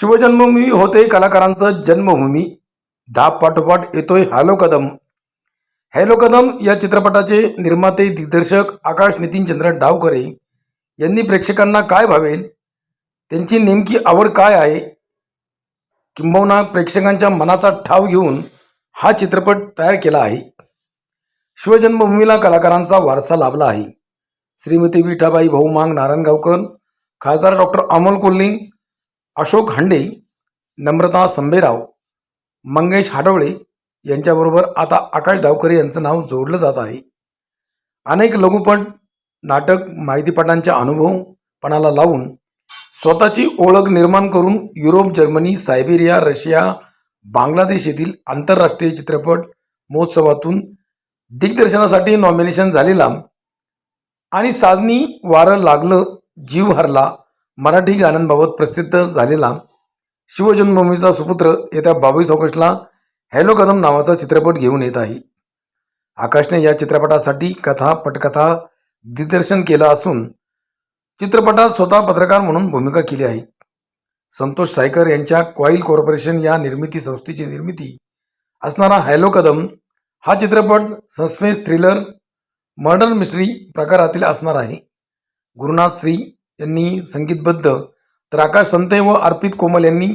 शिवजन्मभूमी होते कलाकारांचं जन्मभूमी. धाप पाठोपाठ येतोय हॅलो कदम हॅलो कदम या चित्रपटाचे निर्माते दिग्दर्शक आकाश नितीनचंद्र डावकरे यांनी प्रेक्षकांना काय भावेल? त्यांची नेमकी आवड काय आहे? किंबहुना प्रेक्षकांच्या मनाचा ठाव घेऊन हा चित्रपट तयार केला आहे. शिवजन्मभूमीला कलाकारांचा वारसा लाभला आहे. श्रीमती विठाबाई भाऊ मांग नारायणगावकर खासदार डॉक्टर अमोल कोल्लिंग अशोक हांडे नम्रता संभेराव मंगेश हाडवळे यांच्याबरोबर आता आकाश डावकरे यांचं नाव जोडलं जात आहे. अनेक लघुपट नाटक माहितीपटांच्या अनुभव पणाला लावून स्वतःची ओळख निर्माण करून Europe Germany Siberia Russia Bangladesh येथील आंतरराष्ट्रीय चित्रपट महोत्सवातून दिग्दर्शनासाठी नॉमिनेशन झालेला आणि साजनी वारं लागलं जीव हरला मराठी गाण्यांबाबत प्रसिद्ध झालेला शिवजन्मभूमीचा सुपुत्र येत्या बावीस ऑगस्टला हॅलो कदम नावाचा चित्रपट घेऊन येत आहे. आकाशने या चित्रपटासाठी कथा पटकथा दिग्दर्शन केलं असून चित्रपटात स्वतः पत्रकार म्हणून भूमिका केली आहे. संतोष सायकर यांच्या क्वाईल कॉर्पोरेशन या निर्मिती संस्थेची निर्मिती असणारा हॅलो कदम हा चित्रपट सस्पेन्स थ्रिलर मर्डर मिस्ट्री प्रकारातील असणार आहे. गुरुनाथ श्री यांनी संगीतबद्ध. तर आकाश संते व अर्पित कोमल यांनी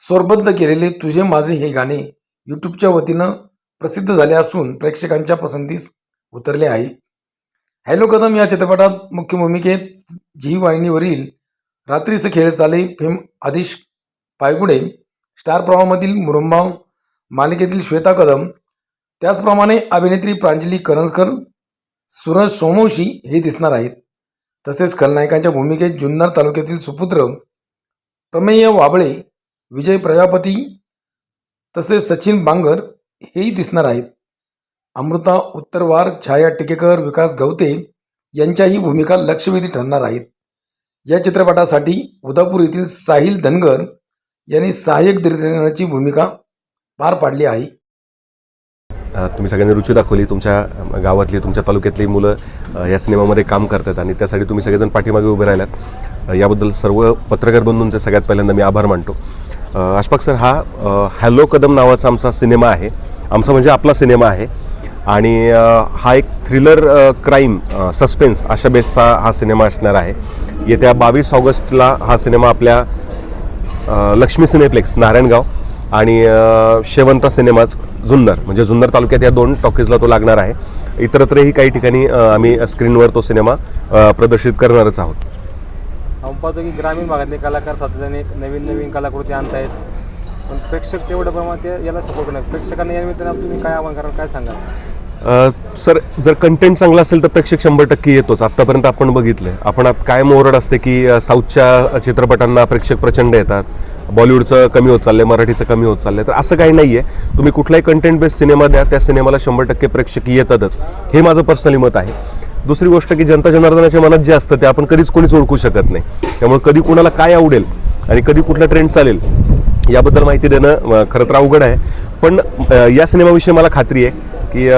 स्वरबद्ध केलेले तुझे माझे हे गाणे यूट्यूबच्या वतीनं प्रसिद्ध झाले असून प्रेक्षकांच्या पसंतीस उतरले आहे हॅलो कदम या चित्रपटात मुख्य भूमिकेत झी वाहिनीवरील रात्रीचे खेळ चाले फेम आदिश पायगुडे स्टार प्रवाहामधील मुरुंबाव मालिकेतील श्वेता कदम त्याचप्रमाणे अभिनेत्री प्रांजली करंजकर सूरज सोमवशी हे दिसणार आहेत. तसेच खलनायकांच्या भूमिकेत जुन्नर तालुक्यातील सुपुत्र प्रमेय वाबळे विजय प्रजापती तसेच सचिन बांगर हेही दिसणार आहेत. अमृता उत्तरवार छाया टिकेकर विकास गवते यांच्याही भूमिका लक्षवेधी ठरणार आहेत. या चित्रपटासाठी उदापूर येथील साहिल धनगर यांनी सहाय्यक दिग्दर्शनाची भूमिका पार पाडली आहे. तुम्ही सगळ्यांनी रुची दाखवली तुमच्या गावातली तुमच्या तालुक्यातली मुलं या सिनेमामध्ये काम करतात आणि त्यासाठी तुम्ही सगळेजण पाठीमागे उभे राहिलात. याबद्दल सर्व पत्रकार बंधूंचे सगळ्यात पहिल्यांदा मी आभार मानतो. अशफाक सर हा हॅलो कदम नावाचा आमचा सिनेमा आहे. आमचा म्हणजे आपला सिनेमा आहे. आणि हा एक थ्रिलर क्राईम सस्पेन्स अशा बेसचा हा सिनेमा असणार आहे. येत्या बावीस ऑगस्टला हा सिनेमा आपल्या लक्ष्मी सिनेप्लेक्स नारायणगाव. आणि शेवंत शेवंता सिनेमाज जुन्नर. म्हणजे जुन्नर तालुक्यात या दोन टॉकीजला तो लागणार आहे. इतरत्रही काही ठिकाणी आम्ही स्क्रीनवर तो सिनेमा प्रदर्शित करणारच आहोत. आपण पाहतो की ग्रामीण भागातले कलाकार सातत्याने नवीन नवीन कलाकृती आणतायत. पण प्रेक्षक तेवढ्या प्रमाणात ते याला सपोर्ट करणार प्रेक्षकांना या निमित्तानं तुम्ही काय आव्हान कराल काय सांगाल? सर जर कंटेंट चांगला असेल तर प्रेक्षक शंभर टक्के येतोच. आत्तापर्यंत आपण बघितलं आपण आत काय ओरड असते की साऊथच्या चित्रपटांना प्रेक्षक प्रचंड येतात. बॉलिवूडचं कमी होत चाललंय मराठीचं कमी होत चाललंय. तर असं काही नाही आहे तुम्ही कुठलाही कंटेंट बेस्ड सिनेमा द्या त्या सिनेमाला शंभर टक्के प्रेक्षक येतातच. हे माझं पर्सनली मत आहे. दुसरी गोष्ट की जनता जनार्दनाच्या मनात जे असतं ते आपण कधीच कोणीच ओळखू शकत नाही. त्यामुळे कधी कुणाला काय आवडेल आणि कधी कुठला ट्रेंड चालेल याबद्दल माहिती देणं खरं तर अवघड आहे. पण या सिनेमाविषयी मला खात्री आहे. की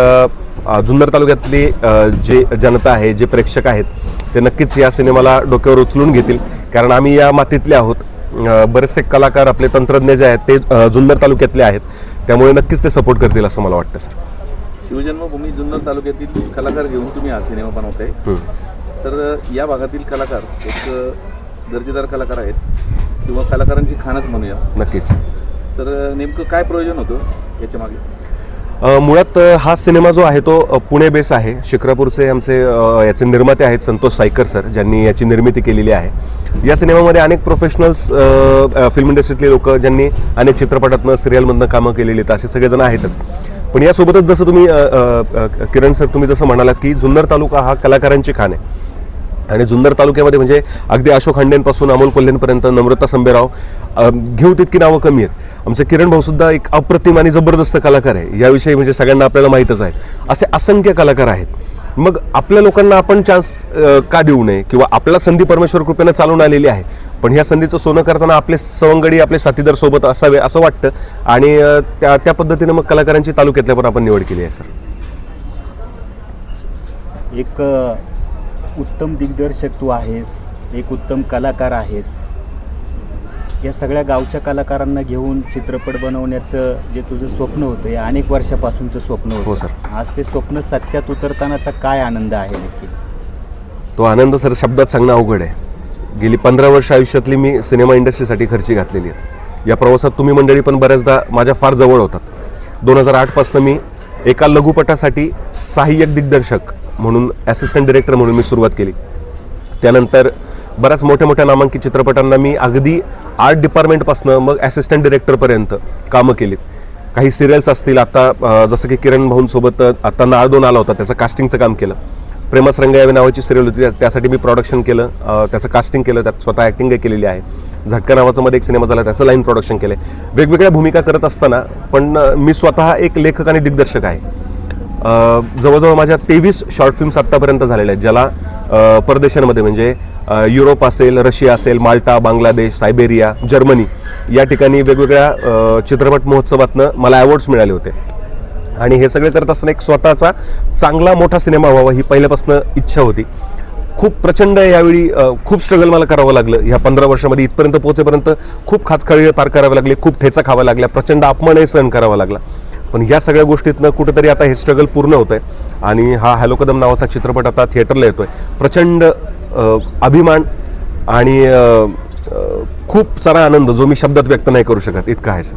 जुन्नर तालुक्यातले जे जनता आहे जे प्रेक्षक आहेत ते नक्कीच या सिनेमाला डोक्यावर उचलून घेतील. कारण आम्ही या मातीतले आहोत. बरेचसे कलाकार आपले तंत्रज्ञ जे आहेत ते जुन्नर तालुक्यातले आहेत. त्यामुळे नक्कीच ते सपोर्ट करतील असं मला वाटतं सर. शिवजन्मभूमी जुन्नर तालुक्यातील कलाकार घेऊन तुम्ही हा सिनेमा बनवताय. तर या भागातील कलाकार एक दर्जेदार कलाकार आहेत किंवा कलाकारांची खाणच म्हणूया. नक्कीच. तर नेमकं काय प्रयोजन होतं याच्या मागे? मुळात हा सिनेमा जो आहे तो पुणे बेस आहे. शिक्रापूरचे आमचे याचे निर्माते आहेत संतोष सायकर सर ज्यांनी याची निर्मिती केलेली आहे. या सिनेमामध्ये अनेक प्रोफेशनल्स फिल्म इंडस्ट्रीतले लोक ज्यांनी अनेक चित्रपटातनं सिरियलमधनं कामं केलेली आहेत असे सगळेजण आहेतच. पण यासोबतच जसं तुम्ही किरण सर तुम्ही जसं म्हणालात की जुन्नर तालुका हा कलाकारांची खाण आहे. आणि जुन्नर तालुक्यामध्ये म्हणजे अगदी अशोक खांडेंपासून अमोल कोल्हेंपर्यंत नम्रता संबेराव घेऊ तितकी नावं कमी आहेत. आमचे किरण भाऊसुद्धा एक अप्रतिम आणि जबरदस्त कलाकार आहे. याविषयी म्हणजे सगळ्यांना आपल्याला माहीतच आहे. असे असंख्य कलाकार आहेत. मग आपल्या लोकांना आपण चान्स का देऊ नये? किंवा आपला संधी परमेश्वर कृपेनं चालून आलेली आहे. पण ह्या संधीचं सोनं करताना आपले सवंगडी आपले साथीदार सोबत असावे असं वाटतं. आणि त्या त्या पद्धतीनं मग कलाकारांची तालुक्यातल्या पण आपण निवड केली आहे सर. एक उत्तम दिग्दर्शक तू आहेस एक उत्तम कलाकार आहेस. या सगळ्या गावच्या कलाकारांना घेऊन चित्रपट बनवण्याचं जे तुझं स्वप्न होतं हे अनेक वर्षापासूनचं स्वप्न होतं. हो, सर. आज ते स्वप्न सत्यात उतरतानाचा काय आनंद आहे नक्की? तो आनंद सर शब्दात सांगणं अवघड आहे. गेली पंधरा वर्ष आयुष्यातली मी सिनेमा इंडस्ट्रीसाठी खर्ची घातलेली आहेत या प्रवासात तुम्ही मंडळी पण बऱ्याचदा माझ्या फार जवळ होतात. दोन हजार आठपासनं मी एका लघुपटासाठी सहाय्यक दिग्दर्शक म्हणून ॲसिस्टंट डिरेक्टर म्हणून मी सुरुवात केली. त्यानंतर बऱ्याच मोठ्या मोठ्या नामांकित चित्रपटांना मी अगदी आर्ट डिपार्टमेंटपासनं मग ॲसिस्टंट डिरेक्टरपर्यंत कामं केलीत काही सिरियल्स असतील आता जसं की किरण भाऊंसोबत आता नाळ दोन आला होता त्याचं कास्टिंगचं काम केलं. प्रेमस रंगायावी नावाची सिरियल होती त्यासाठी मी प्रोडक्शन केलं त्याचं कास्टिंग केलं त्यात स्वतः ॲक्टिंगही केलेली आहे. झटका नावाचा मध्ये एक सिनेमा झाला त्याचं लाईन प्रोडक्शन केलं वेगवेगळ्या भूमिका करत असताना पण मी स्वतः एक लेखक आणि दिग्दर्शक आहे. जवळजवळ माझ्या तेवीस शॉर्ट फिल्म्स आत्तापर्यंत झालेल्या आहेत ज्याला परदेशांमध्ये म्हणजे युरोप असेल रशिया असेल माल्टा बांगलादेश सायबेरिया जर्मनी या ठिकाणी वेगवेगळ्या चित्रपट महोत्सवातनं मला अवॉर्ड्स मिळाले होते. आणि हे सगळे करत असताना एक स्वतःचा चांगला मोठा सिनेमा व्हावा ही पहिल्यापासून इच्छा होती. खूप प्रचंड यावेळी खूप स्ट्रगल मला करावं लागलं. ह्या पंधरा वर्षामध्ये इथपर्यंत पोहोचेपर्यंत खूप खाचखळी पार करावे लागले खूप ठेचा खावा लागल्या प्रचंड अपमानही सहन करावा लागला. पण या सगळ्या गोष्टीतनं कुठेतरी आता हे स्ट्रगल पूर्ण होत आहे आणि हा हॅलो कदम नावाचा चित्रपट आता थिएटरला येतोय. प्रचंड अभिमान आणि खूप सारा आनंद जो मी शब्दात व्यक्त नाही करू शकत. इतका आहे सर.